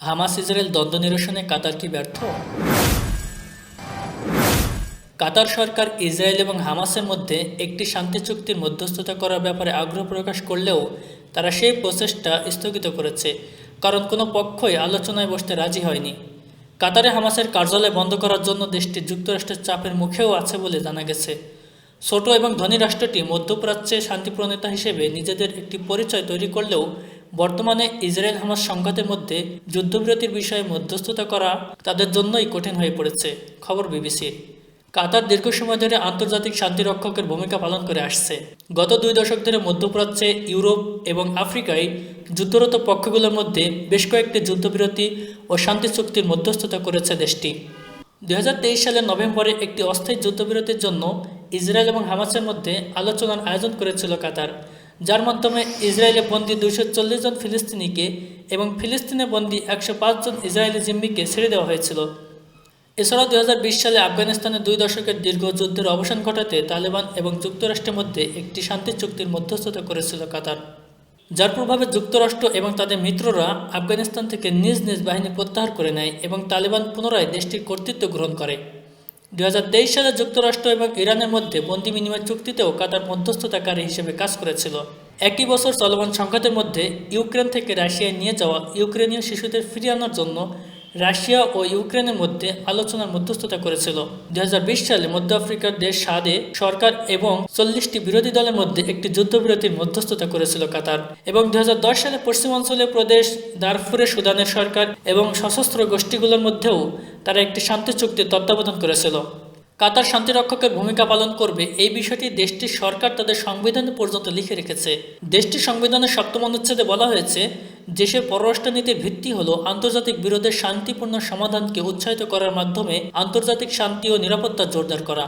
Hamas Israel দ্বন্দ্ব নিরসনে কাতার কি ব্যর্থ? কাতার সরকার ইসরায়েল এবং হামাসের মধ্যে একটি শান্তি চুক্তির মধ্যস্থতা করার ব্যাপারে আগ্রহ প্রকাশ করলেও তারা সেই প্রচেষ্টা স্থগিত করেছে, কারণ কোনো পক্ষই আলোচনায় বসতে রাজি হয়নি। কাতারে হামাসের কার্যালয় বন্ধ করার জন্য দেশটি যুক্তরাষ্ট্রের চাপের মুখেও আছে বলে জানা গেছে। ছোট এবং ধনী রাষ্ট্রটি মধ্যপ্রাচ্যে শান্তি প্রণেতা হিসেবে নিজেদের একটি পরিচয় তৈরি করলেও বর্তমানে ইসরায়েল হামাস সংঘাতের মধ্যে যুদ্ধবিরতির বিষয়ে মধ্যস্থতা করা তাদের জন্যই কঠিন হয়ে পড়েছে, খবর বিবিসির কাতার দীর্ঘ সময় ধরে আন্তর্জাতিক শান্তিরক্ষকের ভূমিকা পালন করে আসছে। গত দুই দশক ধরে মধ্যপ্রাচ্যে, ইউরোপ এবং আফ্রিকায় যুদ্ধরত পক্ষগুলোর মধ্যে বেশ কয়েকটি যুদ্ধবিরতি ও শান্তি চুক্তির মধ্যস্থতা করেছে দেশটি। দুই হাজার তেইশ সালের নভেম্বরে একটি অস্থায়ী যুদ্ধবিরতির জন্য ইসরায়েল এবং হামাসের মধ্যে আলোচনার আয়োজন করেছিল কাতার। যার মাধ্যমে ইসরায়েলে বন্দি চল্লিশ জন ফিলিস্তিনিকে এবং ফিলিস্তিনে বন্দি একশো জন ইসরায়েলি জিম্মিকে ছেড়ে দেওয়া হয়েছিল। এছাড়াও দু হাজার বিশ সালে আফগানিস্তানে দুই দশকের দীর্ঘ যুদ্ধের অবসান ঘটাতে তালেবান এবং যুক্তরাষ্ট্রের মধ্যে একটি শান্তি চুক্তির মধ্যস্থতা করেছিল কাতার। যার প্রভাবে যুক্তরাষ্ট্র এবং তাদের মিত্ররা আফগানিস্তান থেকে নিজ নিজ বাহিনী প্রত্যাহার করে নেয় এবং তালেবান পুনরায় দেশটির কর্তৃত্ব গ্রহণ করে। দুই হাজার তেইশ সালে যুক্তরাষ্ট্র এবং ইরানের মধ্যে বন্দি বিনিময় চুক্তিতেও কাতার মধ্যস্থতাকারী হিসেবে কাজ করেছিল। একই বছর চলমান সংঘাতের মধ্যে ইউক্রেন থেকে রাশিয়ায় নিয়ে যাওয়া ইউক্রেনীয় শিশুদের ফিরিয়ে আনার জন্য রাশিয়া ও ইউক্রেনের মধ্যে আলোচনার মধ্যস্থতা করেছিল। দুই সালে মধ্য আফ্রিকার দেশ সাদে সরকার এবং চল্লিশটি বিরোধী দলের মধ্যে একটি যুদ্ধবিরতির মধ্যস্থতা করেছিল কাতার এবং দুই সালে পশ্চিমাঞ্চলীয় প্রদেশ দারফুরে সুদানের সরকার এবং সশস্ত্র গোষ্ঠীগুলোর মধ্যেও তারা একটি শান্তি চুক্তির তত্ত্বাবধান করেছিল। কাতার শান্তিরক্ষকের ভূমিকা পালন করবে এই বিষয়টি দেশটির সরকার তাদের সংবিধানে পর্যন্ত লিখে রেখেছে। দেশটির সংবিধানের সপ্তম অনুচ্ছেদে বলা হয়েছে দেশের পররাষ্ট্রনীতির ভিত্তি হল আন্তর্জাতিক বিরোধের শান্তিপূর্ণ সমাধানকে উৎসাহিত করার মাধ্যমে আন্তর্জাতিক শান্তি ও নিরাপত্তা জোরদার করা।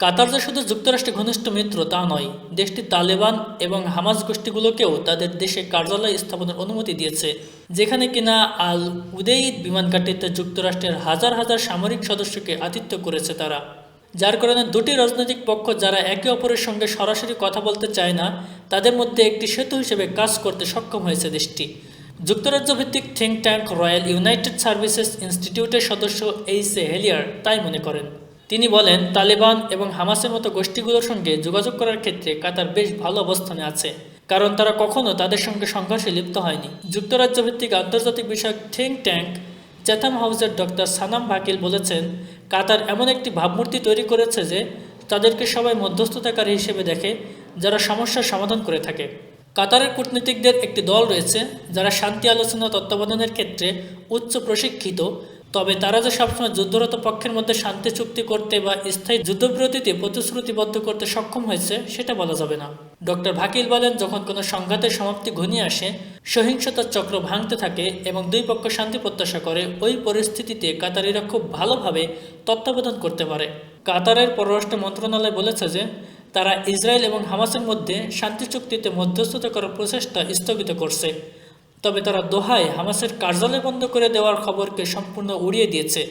কাতার যে শুধু যুক্তরাষ্ট্রের ঘনিষ্ঠ মিত্র তা নয়, দেশটি তালেবান এবং হামাজ গোষ্ঠীগুলোকেও তাদের দেশে কার্যালয় স্থাপনের অনুমতি দিয়েছে, যেখানে কিনা আল উদেইদ বিমান ঘাটিতে যুক্তরাষ্ট্রের হাজার হাজার সামরিক সদস্যকে আতিথ্য করেছে তারা। যার কারণে দুটি রাজনৈতিক পক্ষ যারা একে অপরের সঙ্গে সরাসরি কথা বলতে চায় না, তাদের মধ্যে একটি সেতু হিসেবে কাজ করতে সক্ষম হয়েছে দেশটি। যুক্তরাজ্য ভিত্তিক think tank royal united services ইনস্টিটিউটের সদস্য এইচ এ হেলিয়ার তাই মনে করেন। তিনি বলেন, তালেবান এবং হামাসের মতো গোষ্ঠীগুলোর সঙ্গে যোগাযোগ করার ক্ষেত্রে কাতার বেশ ভালো অবস্থানে আছে, কারণ তারা কখনো তাদের সঙ্গে সংঘর্ষে লিপ্ত হয়নি। যুক্তরাজ্য ভিত্তিক আন্তর্জাতিক বিষয়ক থিঙ্ক ট্যাঙ্ক চ্যাথাম হাউসের ডক্টর সানাম ভাকিল বলেছেন, কাতার এমন একটি ভাবমূর্তি তৈরি করেছে যে, তাদেরকে সবাই মধ্যস্থতাকারী হিসেবে দেখে, যারা সমস্যার সমাধান করে থাকে। কাতারের কূটনীতিকদের একটি দল রয়েছে, যারা শান্তি আলোচনা তত্ত্বাবধানের ক্ষেত্রে উচ্চ প্রশিক্ষিত তবে তারা যে সবসময় যুদ্ধরত পক্ষের মধ্যে শান্তি চুক্তি করতে বা স্থায়ী যুদ্ধবিরতিতে প্রতিশ্রুতিবদ্ধ করতে সক্ষম হয়েছে, সেটা বলা যাবে না। ডক্টর ভাকিল বলেন, যখন কোনো সংঘাতের সমাপ্তি ঘনিয়ে আসে, সহিংসতার চক্র ভাঙতে থাকে এবং দুই পক্ষ শান্তি প্রত্যাশা করে, ওই পরিস্থিতিতে কাতারিরা খুব ভালোভাবে তত্ত্বাবধান করতে পারে। কাতারের পররাষ্ট্র মন্ত্রণালয় বলেছে যে, তারা ইসরায়েল এবং হামাসের মধ্যে শান্তি চুক্তিতে মধ্যস্থতা করার প্রচেষ্টা স্থগিত করছে। তবে তারা দোহায় হামাসের কার্যালয় বন্ধ করে দেওয়ার খবরকে সম্পূর্ণ উড়িয়ে দিয়েছে।